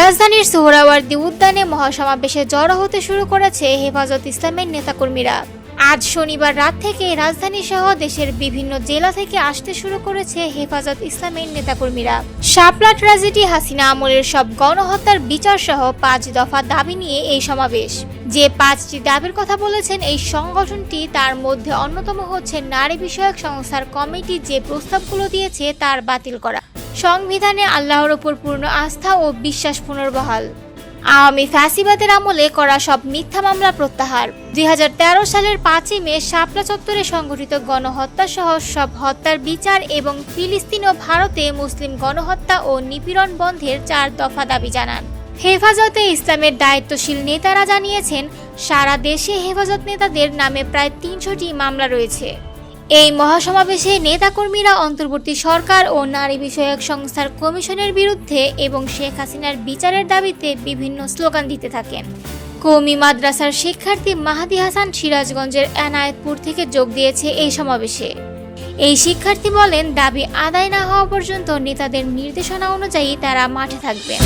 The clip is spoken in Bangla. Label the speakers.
Speaker 1: রাজধানীর সোহরাওয়ার্দী উদ্যানে মহাসমাবেশে জড়ো হতে শুরু করেছে হেফাজত ইসলামের নেতাকর্মীরা। আজ শনিবার রাত থেকে রাজধানী সহ দেশের বিভিন্ন জেলা থেকে আসতে শুরু করেছে হেফাজত ইসলামের নেতাকর্মীরা। শাপলা ট্র্যাজেডি হাসিনা আমলের সব গণহত্যার বিচার সহ পাঁচ দফা দাবি নিয়ে এই সমাবেশ। যে পাঁচটি দাবির কথা বলেছেন এই সংগঠনটি, তার মধ্যে অন্যতম হচ্ছে নারী বিষয়ক সংস্থার কমিটি যে প্রস্তাবগুলো দিয়েছে, তার বাতিল করা। সংবিধানে আল্লাহর ওপর পূর্ণ আস্থা ও বিশ্বাস পুনর্বহাল। আওয়ামী ফ্যাসিবাদের আমলে করা সব মিথ্যা মামলা প্রত্যাহার। দুই হাজার তেরো সালের পাঁচই মে শাপলা চত্বরে সংঘটিত গণহত্যা সহ সব হত্যার বিচার এবং ফিলিস্তিন ও ভারতে মুসলিম গণহত্যা ও নিপীড়ন বন্ধের চার দফা দাবি জানান। হেফাজতে ইসলামের দায়িত্বশীল নেতারা জানিয়েছেন, সারা দেশে হেফাজত নেতাদের নামে প্রায় তিনশোটি মামলা রয়েছে। এই মহাসমাবেশে নেতাকর্মীরা অন্তর্বর্তী সরকার ও নারী বিষয়ক সংস্থার কমিশনের বিরুদ্ধে এবং শেখ হাসিনার বিচারের দাবিতে বিভিন্ন স্লোগান দিতে থাকেন। কৌমি মাদ্রাসার শিক্ষার্থী মাহাদি হাসান সিরাজগঞ্জের এনায়েতপুর থেকে যোগ দিয়েছে এই সমাবেশে। এই শিক্ষার্থী বলেন, দাবি আদায় না হওয়া পর্যন্ত নেতাদের নির্দেশনা অনুযায়ী তারা মাঠে থাকবেন।